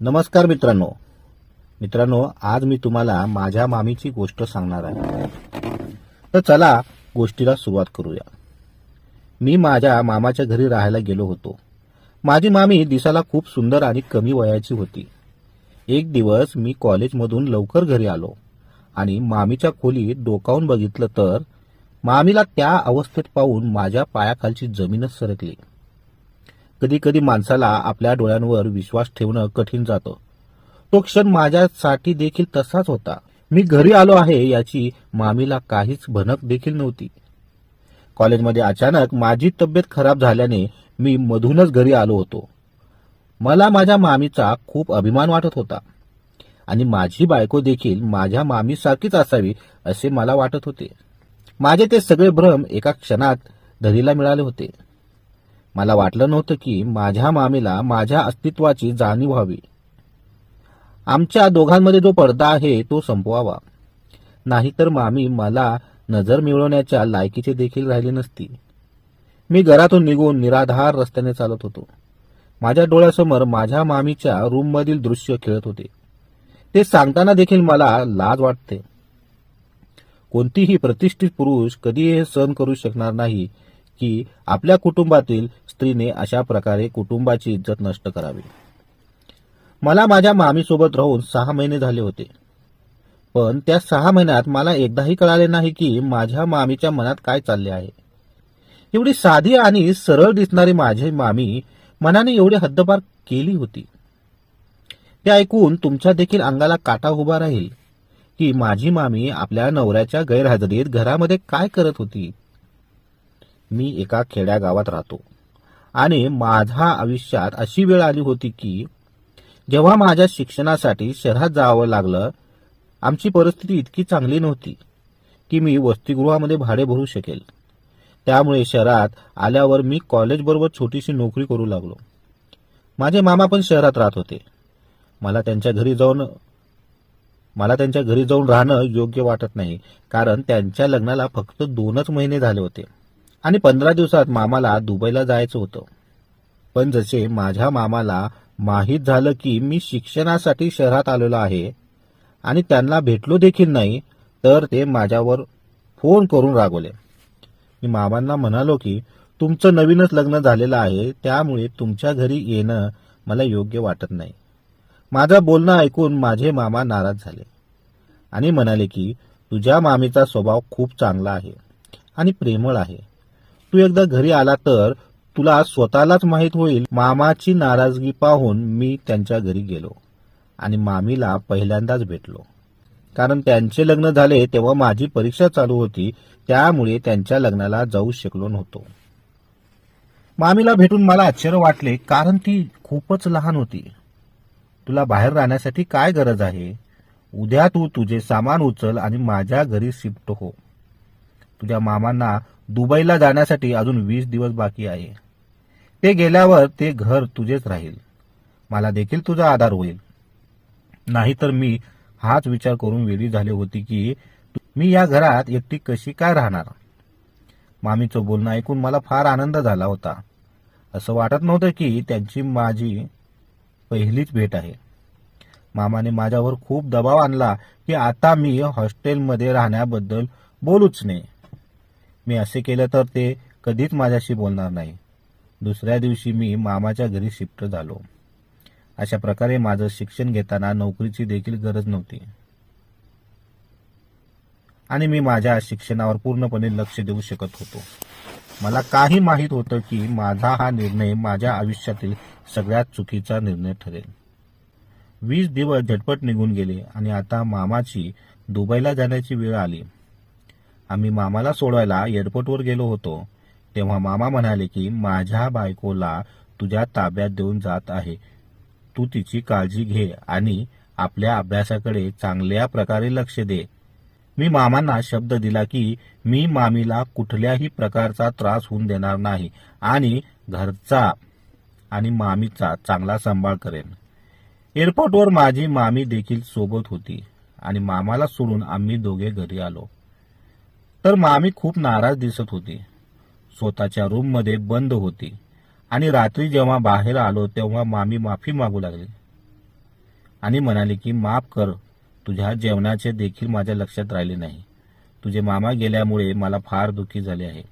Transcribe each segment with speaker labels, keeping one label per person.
Speaker 1: नमस्कार मित्रांनो. मित्रांनो आज मी तुम्हाला माझ्या मामीची गोष्ट सांगणार आहे. तर चला गोष्टीला सुरुवात करूया. मी माझ्या मामाच्या घरी राहायला गेलो होतो. माझी मामी दिसायला खूप सुंदर आणि कमी वयाची होती. एक दिवस मी कॉलेजमधून लवकर घरी आलो आणि मामीच्या खोलीत डोकावून बघितलं तर मामीला त्या अवस्थेत पाहून माझ्या पायाखालची जमीनच सरकली. कधी कधी माणसाला आपल्या डोळ्यांवर विश्वास ठेवणं कठीण जातं. तो क्षण माझ्यासाठी देखील तसाच होता. मी घरी आलो आहे याची मामीला काहीच भनक देखील नव्हती. कॉलेजमध्ये अचानक माझी तब्येत खराब झाल्याने मी मधूनच घरी आलो होतो. मला माझ्या मामीचा खूप अभिमान वाटत होता. आणि माझी बायको देखील माझ्या मामीसारखीच असावी असे मला वाटत होते. माझे ते सगळे भ्रम एका क्षणात धरीला मिळाले होते. मला वाटलं नव्हतं की माझ्या मामीला माझ्या अस्तित्वाची जाणीव व्हावी. आमच्या दोघांमध्ये जो पडदा आहे तो संपवावा. नाहीतर मामी मला नजर मिळवण्याच्या लायकीचे देखील राहिले नसती. मी घरातून निघून निराधार रस्त्याने चालत होतो. माझ्या डोळ्यासमोर माझ्या मामीच्या रूममधील दृश्य खेळत होते. ते सांगताना देखील मला लाज वाटते. कोणतीही प्रतिष्ठित पुरुष कधी हे सहन करू शकणार नाही की आपल्या कुटुंबातील स्त्रीने अशा प्रकारे कुटुंबाची इज्जत नष्ट करावी. मला माझ्या मामीसोबत राहून सहा महिने झाले होते. पण त्या सहा महिन्यात मला एकदाही कळाले नाही की माझ्या मामीच्या मनात काय चालले आहे. एवढी साधी आणि सरळ दिसणारी माझी मामी मनाने एवढी हद्दपार केली होती. ते ऐकून तुमच्या देखील अंगाला काटा उभा राहील की माझी मामी आपल्या नवऱ्याच्या गैरहजेरीत घरामध्ये काय करत होती? मी एका खेड्यागावात राहतो. आणि माझ्या आयुष्यात अशी वेळ आली होती की जेव्हा माझ्या शिक्षणासाठी शहरात जावं लागलं आमची परिस्थिती इतकी चांगली नव्हती की मी वसतिगृहामध्ये भाडे भरू शकेल. त्यामुळे शहरात आल्यावर मी कॉलेजबरोबर छोटीशी नोकरी करू लागलो. माझे मामा पण शहरात राहत होते. मला त्यांच्या घरी जाऊन मला त्यांच्या घरी जाऊन राहणं योग्य वाटत नाही कारण त्यांच्या लग्नाला फक्त दोनच महिने झाले होते. आणि पंधरा दिवसात मामाला दुबईला जायचं होतं. पण जसे माझ्या मामाला माहीत झालं की मी शिक्षणासाठी शहरात आलेलो आहे आणि त्यांना भेटलो देखील नाही तर ते माझ्यावर फोन करून रागवले. मी मामांना म्हणालो की तुमचं नवीनच लग्न झालेलं आहे त्यामुळे तुमच्या घरी येणं मला योग्य वाटत नाही. माझं बोलणं ऐकून माझे मामा नाराज झाले आणि म्हणाले की तुझ्या मामीचा स्वभाव खूप चांगला आहे आणि प्रेमळ आहे. तू एकदा घरी आला तर तुला स्वतःलाच माहीत होईल मामाची नाराजगी पाहून मी त्यांच्या घरी गेलो आणि मामीला पहिल्यांदाच भेटलो. कारण त्यांचे लग्न झाले तेव्हा माझी परीक्षा चालू होती त्यामुळे त्यांच्या लग्नाला जाऊ शकलो नव्हतो. मामीला भेटून मला आश्चर्य वाटले कारण ती खूपच लहान होती. तुला बाहेर राहण्यासाठी काय गरज आहे? उद्या तू तुझे सामान उचल आणि माझ्या घरी शिफ्ट हो. तुझ्या मामांना दुबईला जाण्यासाठी अजून वीस दिवस बाकी आहे. ते गेल्यावर ते घर तुझेच राहील. मला देखील तुझा आधार होईल. नाहीतर मी हाच विचार करून वेळी झाले होती की मी या घरात एकटी कशी काय राहणार? मामीचं बोलणं ऐकून मला फार आनंद झाला होता. असं वाटत नव्हतं की त्यांची माझी पहिलीच भेट आहे. मामाने माझ्यावर खूप दबाव आणला की आता मी हॉस्टेलमध्ये राहण्याबद्दल बोलूच नाही मी असे केलं तर ते कधीच माझ्याशी बोलणार नाही. दुसऱ्या दिवशी मी मामाच्या घरी शिफ्ट झालो. अशा प्रकारे माझं शिक्षण घेताना नोकरीची देखील गरज नव्हती. आणि मी माझ्या शिक्षणावर पूर्णपणे लक्ष देऊ शकत होतो. मला काही माहीत होतं की माझा हा निर्णय माझ्या आयुष्यातील सगळ्यात चुकीचा निर्णय ठरेल. वीस दिवस झटपट निघून गेले आणि आता मामाची दुबईला जाण्याची वेळ आली. आम्ही मामाला सोडवायला एअरपोर्टवर गेलो होतो. तेव्हा मामा म्हणाले की माझ्या बायकोला तुझ्या ताब्यात देऊन जात आहे. तू तिची काळजी घे आणि आपल्या अभ्यासाकडे चांगल्या प्रकारे लक्ष दे. मी मामांना शब्द दिला की मी मामीला कुठल्याही प्रकारचा त्रास होऊन देणार नाही आणि घरचा आणि मामीचा चांगला सांभाळ करेन. एअरपोर्टवर माझी मामी देखील सोबत होती आणि मामाला सोडून आम्ही दोघे घरी आलो. तर मामी खूप नाराज दिसत होती. स्वतःच्या रूममध्ये बंद होती. आणि रात्री जेव्हा बाहेर आलो तेव्हा मामी माफी मागू लागली. आणि म्हणाली की माफ कर. तुझ्या जेवणाचे देखील माझ्या लक्षात राहिले नाही. तुझे मामा गेल्यामुळे मला फार दुःखी झाले आहे.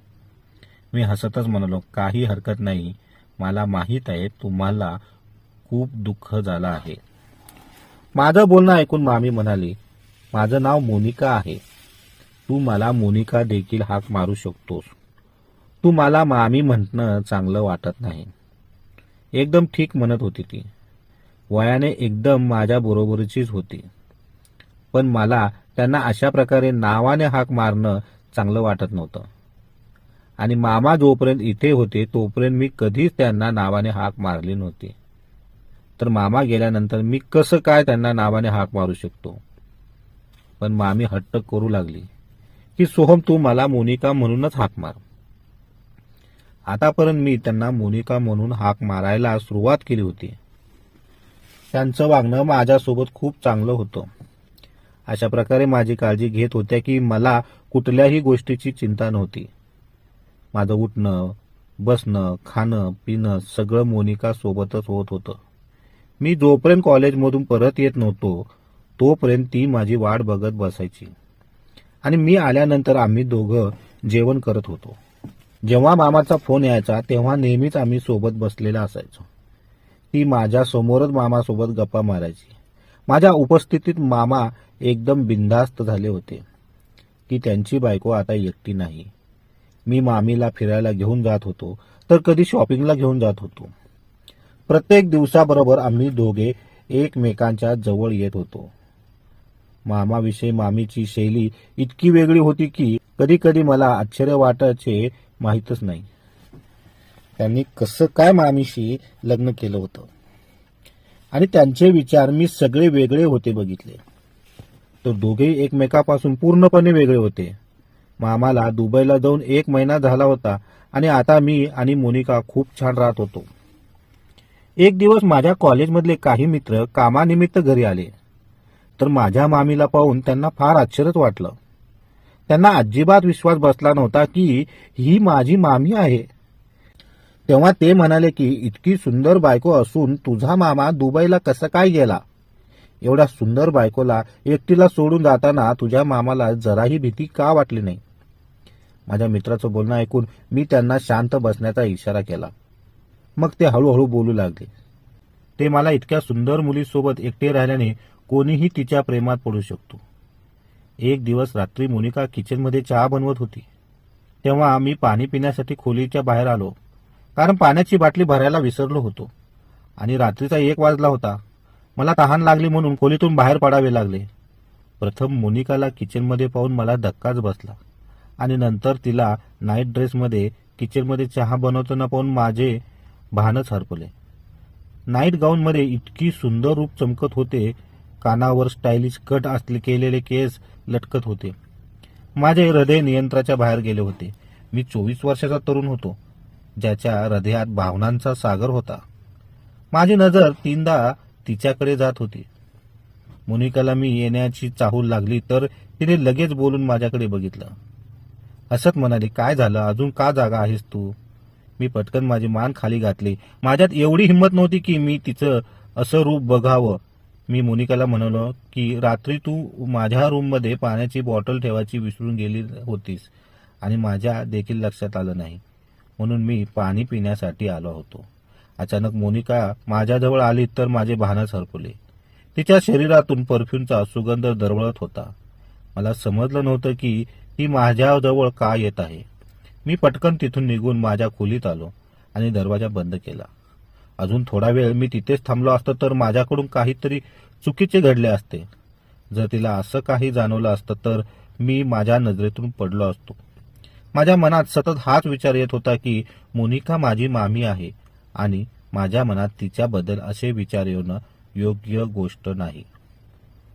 Speaker 1: मी हसतच म्हणालो काही हरकत नाही. मला माहीत आहे तुम्हाला खूप दुःख झालं आहे. माझं बोलणं ऐकून मामी म्हणाली माझं नाव मोनिका आहे. तू मला मोनिका देखील हाक मारू शकतोस. तू मला मामी म्हणणं चांगलं वाटत नाही. एकदम ठीक म्हणत होती ती. वयाने एकदम माझ्या बरोबरीचीच होती. पण मला त्यांना अशा प्रकारे नावाने हाक मारणं चांगलं वाटत नव्हतं. आणि मामा जोपर्यंत इथे होते तोपर्यंत मी कधीच त्यांना नावाने हाक मारली नव्हती. तर मामा गेल्यानंतर मी कसं काय त्यांना नावाने हाक मारू शकतो? पण मामी हट्ट करू लागली. की सोहम तू मला मोनिका म्हणूनच हाक मार. आतापर्यंत मी त्यांना मोनिका म्हणून हाक मारायला सुरुवात केली होती. त्यांचं वागणं माझ्यासोबत खूप चांगलं होतं. अशा प्रकारे माझी काळजी घेत होत्या की मला कुठल्याही गोष्टीची चिंता नव्हती. माझं उठणं बसणं खाणं पिणं सगळं मोनिका सोबतच होत होतं. मी जोपर्यंत कॉलेजमधून परत येत नव्हतो तोपर्यंत ती माझी वाट बघत बसायची. आणि मी आल्यानंतर आम्ही दोघं जेवण करत होतो. जेव्हा मामाचा फोन यायचा तेव्हा नेहमीच आम्ही सोबत बसलेला असायचो. ती माझ्या समोरच मामासोबत गप्पा मारायची. माझ्या उपस्थितीत मामा एकदम बिनधास्त झाले होते. की त्यांची बायको आता एकटी नाही. मी मामीला फिरायला घेऊन जात होतो तर कधी शॉपिंगला घेऊन जात होतो. प्रत्येक दिवसाबरोबर आम्ही दोघे एकमेकांच्या जवळ येत होतो. मामाविषयी मामीची शैली इतकी वेगळी होती की कधी कधी मला आश्चर्य वाटायचे माहीतच नाही. त्यांनी कसं काय मामीशी लग्न केलं होतं? आणि त्यांचे विचार मी सगळे वेगळे होते बघितले. तर दोघेही एकमेकापासून पूर्णपणे वेगळे होते. मामाला दुबईला जाऊन एक महिना झाला होता आणि आता मी आणि मोनिका खूप छान राहत होतो. एक दिवस माझ्या कॉलेजमधले काही मित्र कामानिमित्त घरी आले. तर माझ्या मामीला पाहून त्यांना फार आश्चर्यच वाटलं. त्यांना अजिबात विश्वास बसला नव्हता की ही माझी मामी आहे. तेव्हा ते म्हणाले की इतकी सुंदर बायको असून तुझा मामा दुबईला कसं काय गेला? एवढ्या सुंदर बायकोला एकटीला सोडून जाताना तुझ्या मामाला जराही भीती का वाटली नाही? माझ्या मित्राचं बोलणं ऐकून मी त्यांना शांत बसण्याचा इशारा केला. मग ते हळूहळू बोलू लागले. ते मला इतक्या सुंदर मुलीसोबत एकटे राहिल्याने कोणीही तिच्या प्रेमात पडू शकतो. एक दिवस रात्री मोनिका किचनमध्ये चहा बनवत होती. तेव्हा मी पाणी पिण्यासाठी खोलीच्या बाहेर आलो. कारण पाण्याची बाटली भरायला विसरलो होतो. आणि रात्रीचा एक वाजला होता. मला तहान लागली म्हणून खोलीतून बाहेर पडावे लागले. प्रथम मोनिकाला किचनमध्ये पाहून मला धक्काच बसला. आणि नंतर तिला नाईट ड्रेसमध्ये किचनमध्ये चहा बनवताना पाहून माझे भानच हरपले. नाईट गाऊनमध्ये इतकी सुंदर रूप चमकत होते कानावर स्टायलिश कट असले केलेले केस लटकत होते. माझे हृदय नियंत्रणाच्या बाहेर गेले होते. मी चोवीस वर्षाचा तरुण होतो ज्याच्या हृदयात भावनांचा सागर होता. माझी नजर तीनदा तिच्याकडे जात होती. मोनिकाला मी येण्याची चाहूल लागली तर तिने लगेच बोलून माझ्याकडे बघितलं. असत म्हणाली काय झालं? अजून का जागा आहेस तू? मी पटकन माझी मान खाली घातली. माझ्यात एवढी हिंमत नव्हती की मी तिचं असं रूप बघावं. मी मोनिकाला म्हणालो की रात्री तू माझ्या रूममध्ये पाण्याची बॉटल ठेवायची विसरून गेली होतीस आणि माझ्या देखील लक्षात आलं नाही. म्हणून मी पाणी पिण्यासाठी आलो होतो. अचानक मोनिका माझ्याजवळ आली तर माझे भानच हरपले तिच्या शरीरातून परफ्यूमचा सुगंध दरवळत होता. मला समजलं नव्हतं की ती माझ्याजवळ का येत आहे. मी पटकन तिथून निघून माझ्या खोलीत आलो आणि दरवाजा बंद केला. अजून थोडा वेळ मी तिथेच थांबलो असतो तर माझ्याकडून काहीतरी चुकीचे घडले असते. जर तिला असं काही जाणवलं असतं तर मी माझ्या नजरेतून पडलो असतो. माझ्या मनात सतत हाच विचार येत होता की मोनिका माझी मामी आहे आणि माझ्या मनात तिच्याबद्दल असे विचार येणं योग्य गोष्ट नाही.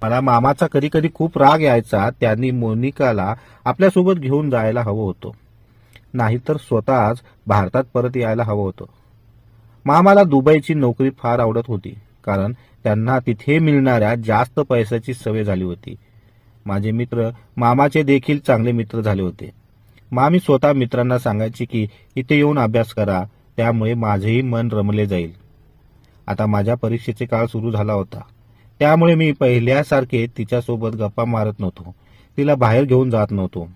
Speaker 1: मला मामाचा कधी कधी खूप राग यायचा त्यांनी मोनिकाला आपल्यासोबत घेऊन जायला हवं होतं. नाहीतर स्वतःच भारतात परत यायला हवं होतं. मामाला दुबईची नोकरी फार आवडत होती कारण त्यांना तिथे मिळणाऱ्या जास्त पैशाची सवय झाली होती. माझे मित्र मामाचे देखील चांगले मित्र झाले होते. मामी स्वतः मित्रांना सांगायची की इथे येऊन अभ्यास करा त्यामुळे माझेही मन रमले जाईल. आता माझ्या परीक्षेचे काळ सुरू झाला होता. त्यामुळे मी पहिल्यासारखे तिच्यासोबत गप्पा मारत नव्हतो. तिला बाहेर घेऊन जात नव्हतो.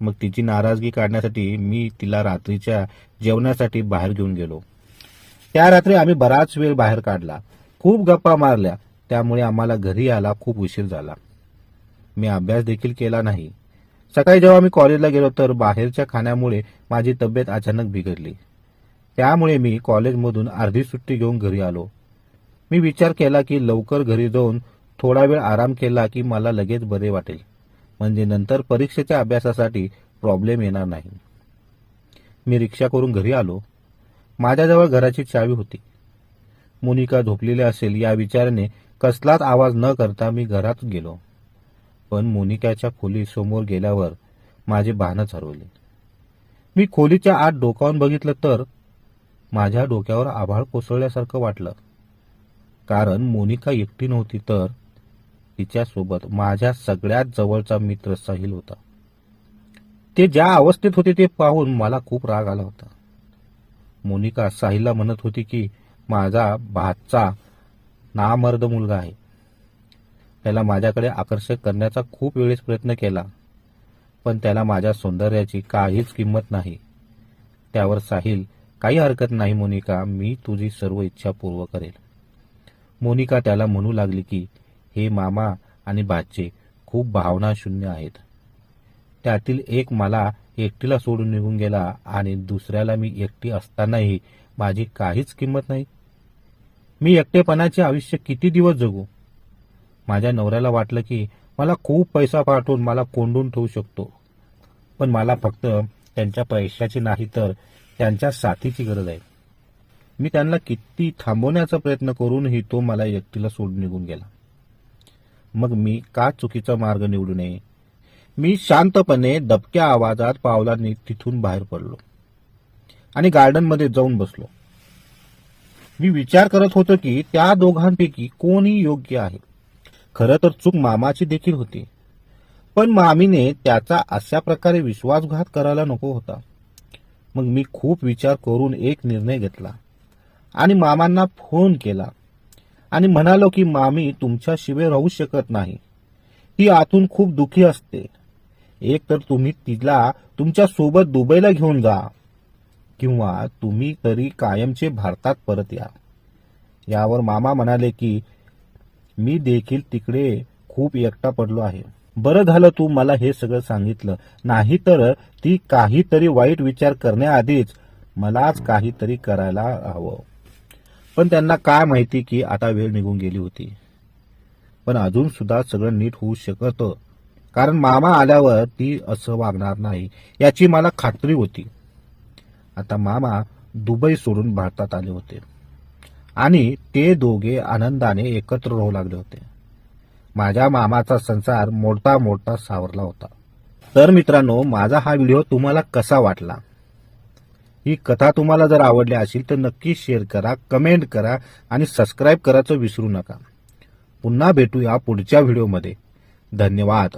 Speaker 1: मग तिची नाराजगी काढण्यासाठी मी तिला रात्रीच्या जेवणासाठी बाहेर घेऊन गेलो. त्या रात्री आम्ही बराच वेळ बाहेर काढला. खूप गप्पा मारल्या. त्यामुळे आम्हाला घरी यायला खूप उशीर झाला. मी अभ्यास देखील केला नाही. सकाळी जेव्हा मी कॉलेजला गेलो तर बाहेरच्या खाण्यामुळे माझी तब्येत अचानक बिघडली. त्यामुळे मी कॉलेजमधून अर्धी सुट्टी घेऊन घरी आलो. मी विचार केला की लवकर घरी जाऊन थोडा वेळ आराम केला की मला लगेच बरे वाटेल. म्हणजे नंतर परीक्षेच्या अभ्यासासाठी प्रॉब्लेम येणार नाही. मी रिक्षा करून घरी आलो. माझ्याजवळ घराची चावी होती. मोनिका झोपलेली असेल या विचाराने कसलाच आवाज न करता मी घरात गेलो. पण मोनिकाच्या खोली समोर गेल्यावर माझे भानच हरवले मी खोलीच्या आत डोकावून बघितलं तर माझ्या डोक्यावर आभाळ कोसळल्यासारखं वाटलं. कारण मोनिका एकटी नव्हती तर तिच्यासोबत माझ्या सगळ्यात जवळचा मित्र साहिल होता. ते ज्या अवस्थेत होते ते पाहून मला खूप राग आला होता. मोनिका साहिलला म्हणत होती की माझा भातचा नामर्द मुलगा आहे. त्याला माझ्याकडे आकर्षक करण्याचा खूप वेळेस प्रयत्न केला. पण त्याला माझ्या सौंदर्याची काहीच किंमत नाही. त्यावर साहिल काही हरकत नाही मोनिका मी तुझी सर्व इच्छा पूर्व करेल. मोनिका त्याला म्हणू लागली की हे मामा आणि भाचे खूप भावनाशून्य आहेत. त्यातील एक मला एकटीला सोडून निघून गेला आणि दुसऱ्याला मी एकटी असतानाही माझी काहीच किंमत नाही. मी एकटेपणाचे आयुष्य किती दिवस जगू? माझ्या नवऱ्याला वाटलं की मला खूप पैसा पाठवून मला कोंडून ठेवू शकतो. पण मला फक्त त्यांच्या पैशाची नाही तर त्यांच्या साथीची गरज आहे. मी त्यांना किती थांबवण्याचा प्रयत्न करूनही तो मला एकटीला सोडून निघून गेला. मग मी का चुकीचा मार्ग निवडू नये? मी शांतपणे दबक्या आवाजात पावलांनी तिथून बाहेर पडलो आणि गार्डनमध्ये जाऊन बसलो. मी विचार करत होतो की त्या दोघांपैकी कोणी योग्य आहे. खरं तर चूक मामाची देखील होती. पण मामीने त्याचा अशा प्रकारे विश्वासघात करायला नको होता. मग मी खूप विचार करून एक निर्णय घेतला आणि मामांना फोन केला आणि म्हणालो की मामी तुमच्याशिवाय राहू शकत नाही. ती आतून खूप दुखी असते. एक तर तुम्ही तिला तुमच्यासोबत दुबईला घेऊन जा. किंवा तुम्ही तरी कायमचे भारतात परत या. यावर मामा म्हणाले की मी देखील तिकडे खूप एकटा पडलो आहे. बरं झालं तू मला हे सगळं सांगितलं. नाहीतर ती काहीतरी वाईट विचार करण्याआधीच मलाच काहीतरी करायला हवं. पण त्यांना काय माहिती की आता वेळ निघून गेली होती. पण अजून सुद्धा सगळं नीट होऊ शकतं कारण मामा आल्यावर ती असं वागणार नाही याची मला खात्री होती. आता मामा दुबई सोडून भारतात आले होते. आणि ते दोघे आनंदाने एकत्र राहू लागले होते. माझ्या मामाचा संसार मोडता मोडता सावरला होता. तर मित्रांनो माझा हा व्हिडिओ तुम्हाला कसा वाटला? ही कथा तुम्हाला जर आवडली असेल तर नक्की शेअर करा कमेंट करा आणि सबस्क्राईब करायचं विसरू नका. पुन्हा भेटूया पुढच्या व्हिडिओमध्ये. धन्यवाद.